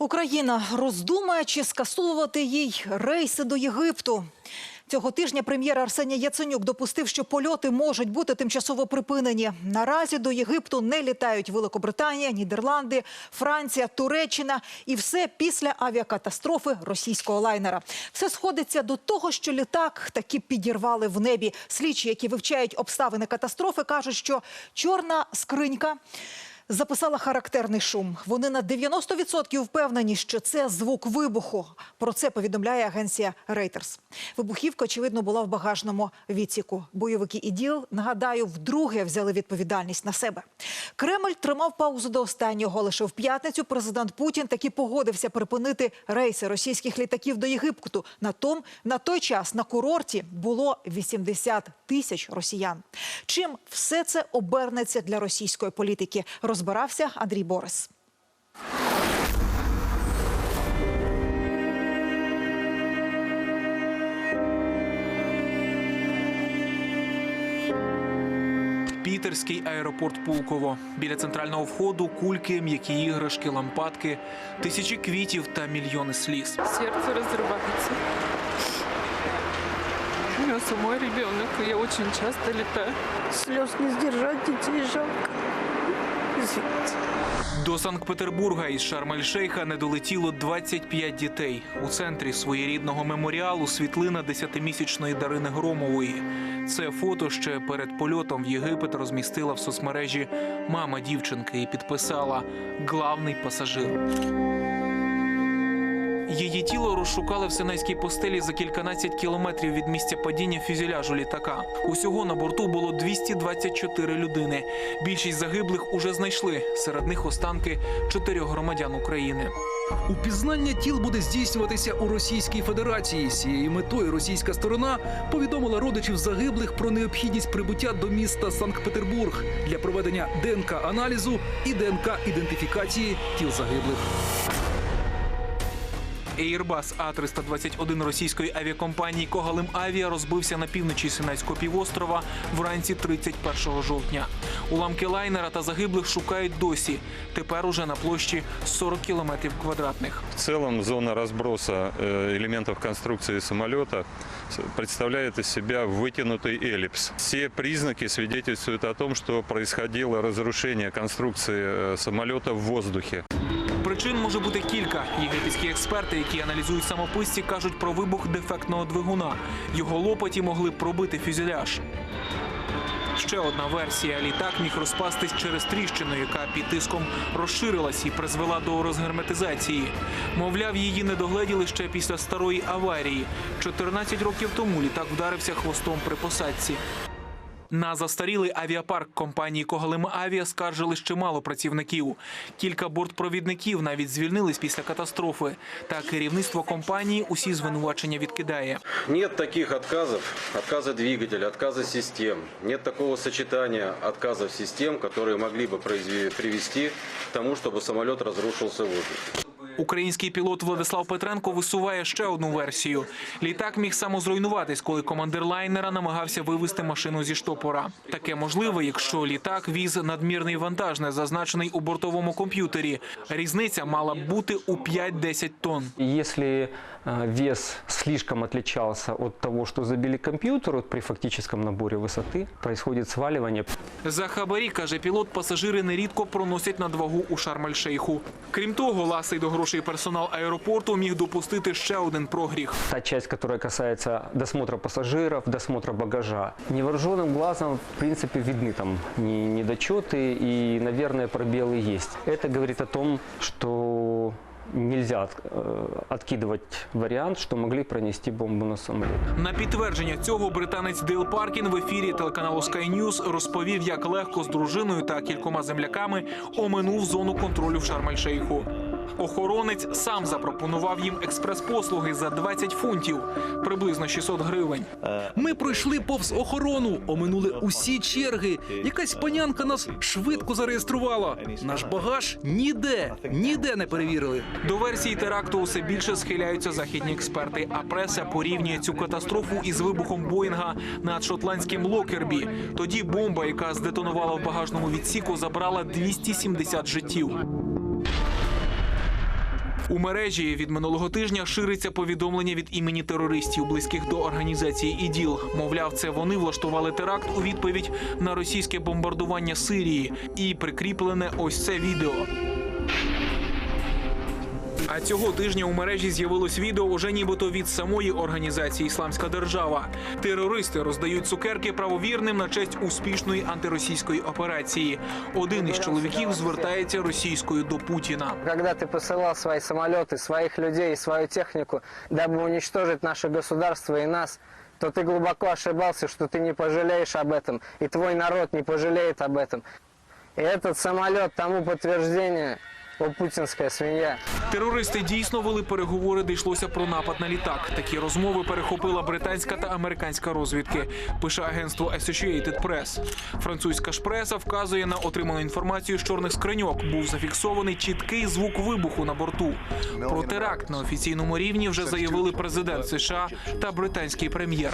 Україна роздумає, чи скасовувати їй рейси до Єгипту. Цього тижня прем'єр Арсеній Яценюк допустив, що польоти можуть бути тимчасово припинені. Наразі до Єгипту не літають Великобританія, Нідерланди, Франція, Туреччина і все після авіакатастрофи російського лайнера. Все сходиться до того, що літак таки підірвали в небі. Слідчі, які вивчають обставини катастрофи, кажуть, що чорна скринька. Записала характерний шум. Вони на 90% впевнені, що це звук вибуху. Про це повідомляє агенція Reuters. Вибухівка, очевидно, була в багажному відсіку. Бойовики іділ, нагадаю, вдруге взяли відповідальність на себе. Кремль тримав паузу до останнього. Лише в п'ятницю президент Путін таки погодився припинити рейси російських літаків до Єгипту. На том на той час на курорті було 80 тисяч росіян. Чим все це обернеться для російської політики? Розбирався Андрій Борис. Пітерський аеропорт Пулково. Біля центрального входу кульки, м'які іграшки, лампадки, тисячі квітів та мільйони сліз. сердце разрывается. У меня самой ребенок, я очень часто летаю. Слез не сдержать, детей жалко. Извините. До Санкт-Петербурга із Шарм-ель-Шейха не долетіло 25 дітей. У центрі своєрідного меморіалу світлина 10-місячної Дарини Громової. Це фото ще перед польотом в Єгипет розмістила в соцмережі мама дівчинки і підписала «Главний пасажир». Її тіло розшукали в Синайській постелі за кільканадцять кілометрів від місця падіння фюзеляжу літака. Усього на борту було 224 людини. Більшість загиблих уже знайшли. Серед них останки чотирьох громадян України. Упізнання тіл буде здійснюватися у Російській Федерації. З цією метою російська сторона повідомила родичів загиблих про необхідність прибуття до міста Санкт-Петербург для проведення ДНК-аналізу і ДНК-ідентифікації тіл загиблих. Airbus А-321 російської авіакомпанії Когалим Авіа розбився на півночі Синайського півострова вранці 31 жовтня. Уламки лайнера та загиблих шукають досі. Тепер уже на площі 40 кілометрів квадратних. В целом зона разброса э, элементов конструкции самолета с- представляет из себя вытянутый эллипс. Все признаки свидетельствуют о том, что происходило разрушение конструкции э, самолета в воздухе. Причин може бути кілька. Єгипетські експерти, які аналізують самописці, кажуть про вибух дефектного двигуна. Його лопаті могли пробити фюзеляж. Ще одна версія: літак міг розпастись через тріщину, яка під тиском розширилась і призвела до розгерметизації. Мовляв, її не догледіли ще після старої аварії. 14 років тому літак вдарився хвостом при посадці. На застарілий авіапарк компанії Когалим Авіа скаржили ще мало працівників. Кілька бортпровідників навіть звільнились після катастрофи. Та керівництво компанії усі звинувачення відкидає. Нет таких отказов, отказа двигателя, отказа систем. Нет такого сочетания отказов систем, которые могли бы произве- привести к тому, чтобы самолет разрушился в воздухе. Український пілот Владислав Петренко висуває ще одну версію. Літак міг самозруйнуватись, коли командир лайнера намагався вивести машину зі штопора. Таке можливо, якщо літак віз надмірний вантаж, не зазначений у бортовому комп'ютері. Різниця мала б бути у 5-10 тонн. Э, вес слишком отличался от того, что забили компьютер вот при фактическом наборе высоты, происходит сваливание. За хабарі, каже пілот, пасажири нерідко проносять надвагу у Шарм-ель-Шейху. Крім того, ласий до грошей персонал аеропорту міг допустити ще один прогріх. Та часть, которая касается досмотра пассажиров, досмотра багажа. Невооруженным глазом, в принципе, видны там не- недочеты и, наверное, пробелы есть. Это говорит о том, что нельзя э, откидывать вариант, что могли пронести бомбу на самолет. На підтвердження цього британець Дейл Паркін в ефірі телеканалу Sky News розповів, як легко з дружиною та кількома земляками оминув зону контролю в Шарм-ель-Шейху. Охоронець сам запропонував їм експрес-послуги за 20 фунтів, приблизно 600 гривень. Ми пройшли повз охорону, оминули усі черги. Якась панянка нас швидко зареєструвала. Наш багаж ніде, ніде не перевірили. До версії теракту усе більше схиляються західні експерти, а преса порівнює цю катастрофу із вибухом Боїнга над шотландським Локербі. Тоді бомба, яка здетонувала в багажному відсіку, забрала 270 життів. У мережі від минулого тижня шириться повідомлення від імені терористів, близьких до організації ІДІЛ. Мовляв, це вони влаштували теракт у відповідь на російське бомбардування Сирії. І прикріплене ось це відео. А цього тижня у мережі з'явилось відео уже нібито від самої організації Ісламська держава. Терористи роздають цукерки правовірним на честь успішної антиросійської операції. Один із чоловіків звертається російською до Путіна. Когда ты посылал свои самолеты, своих людей и свою технику, дабы уничтожить наше государство и нас, то ты глубоко ошибался, что ты не пожалеешь об этом, и твой народ не пожалеет об этом. И этот самолет тому подтверждение, о путинская свинья. Терористи дійсно вели переговори, де йшлося про напад на літак. Такі розмови перехопила британська та американська розвідки. Пише агентство Associated Press. Французька ж преса вказує на отриману інформацію з чорних скриньок. Був зафіксований чіткий звук вибуху на борту. Про теракт на офіційному рівні вже заявили президент США та британський прем'єр.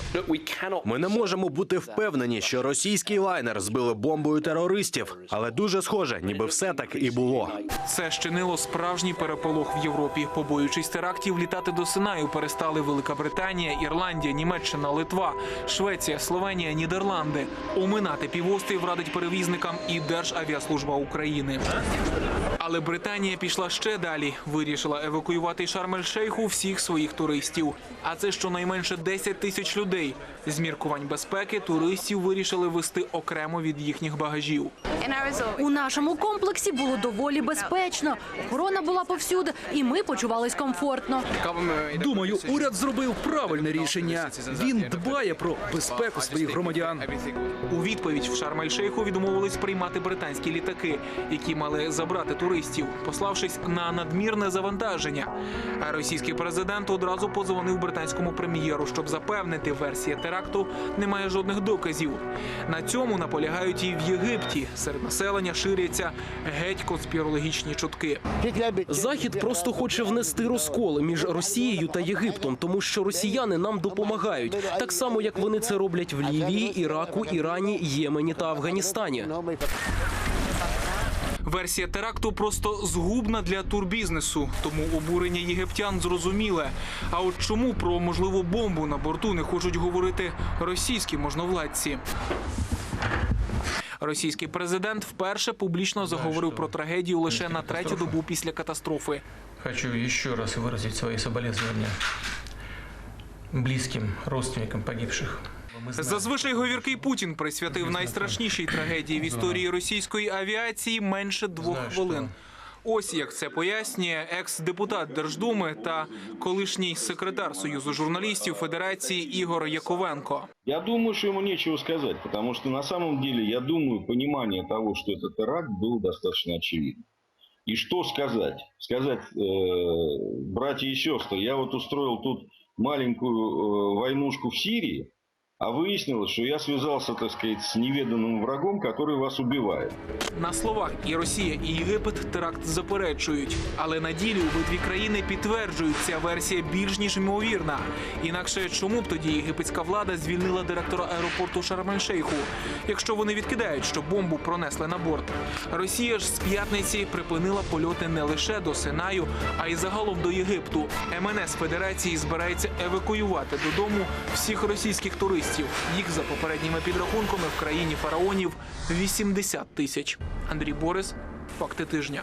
Ми не можемо бути впевнені, що російський лайнер збили бомбою терористів, але дуже схоже, ніби все так і було. Це щинило справжній переполох в Європі. Побоюючись терактів, літати до Синаю перестали Велика Британія, Ірландія, Німеччина, Литва, Швеція, Словенія, Нідерланди. Оминати півострів радить перевізникам і Державіаслужба України. Але Британія пішла ще далі. Вирішила евакуювати Шарм-ель-Шейху всіх своїх туристів. А це щонайменше 10 тисяч людей. З міркувань безпеки туристів вирішили вести окремо від їхніх багажів. У нашому комплексі було доволі безпечно. Охорона була повсюди, і ми почувались комфортно. Думаю, уряд зробив правильне рішення. Він дбає про безпеку своїх громадян. У відповідь в Шарм-ель-Шейху відмовились приймати британські літаки, які мали забрати туристів, пославшись на надмірне завантаження. А російський президент одразу подзвонив британському прем'єру, щоб запевнити, версія теракту не має жодних доказів. На цьому наполягають і в Єгипті. Серед населення ширяться геть конспірологічні чутки. Захід просто хоче внести розкол між Росією та Єгиптом, тому що росіяни нам допомагають, так само як вони це роблять в Лівії, Іраку, Ірані, Ємені та Афганістані. Версія теракту просто згубна для турбізнесу, тому обурення єгиптян зрозуміле. А от чому про можливу бомбу на борту не хочуть говорити російські можновладці? Російський президент вперше публічно заговорив про трагедію лише на третю добу після катастрофи. Хочу еще раз выразить свои соболезнования близким родственникам погибших. Зазвичай говіркий Путін присвятив найстрашнішій трагедії в історії російської авіації менше двох хвилин. Ось як це пояснює екс-депутат Держдуми та колишній секретар Союзу журналістів Федерації Ігор Яковенко. Я думаю, что ему нечего сказать, потому что на самом деле, я думаю, понимание того, что это теракт, было достаточно очевидно. И что сказать? Сказать, э, братья и сестры, я вот устроил тут маленькую э, войнушку в Сирии, а выяснилось, что я связался, так сказать, с неведанным врагом, который вас убивает. На словах і Росія, і Єгипет теракт заперечують, але на ділі обидві країни підтверджують, ця версія більш ніж ймовірна. Інакше чому б тоді єгипетська влада звільнила директора аеропорту Шарм-ель-Шейху, якщо вони відкидають, що бомбу пронесли на борт? Росія ж з п'ятниці припинила польоти не лише до Синаю, а й загалом до Єгипту. МНС Федерації збирається евакуювати додому всіх російських туристів. Їх за попередніми підрахунками в країні фараонів 80 тисяч. Андрій Борис, факти тижня.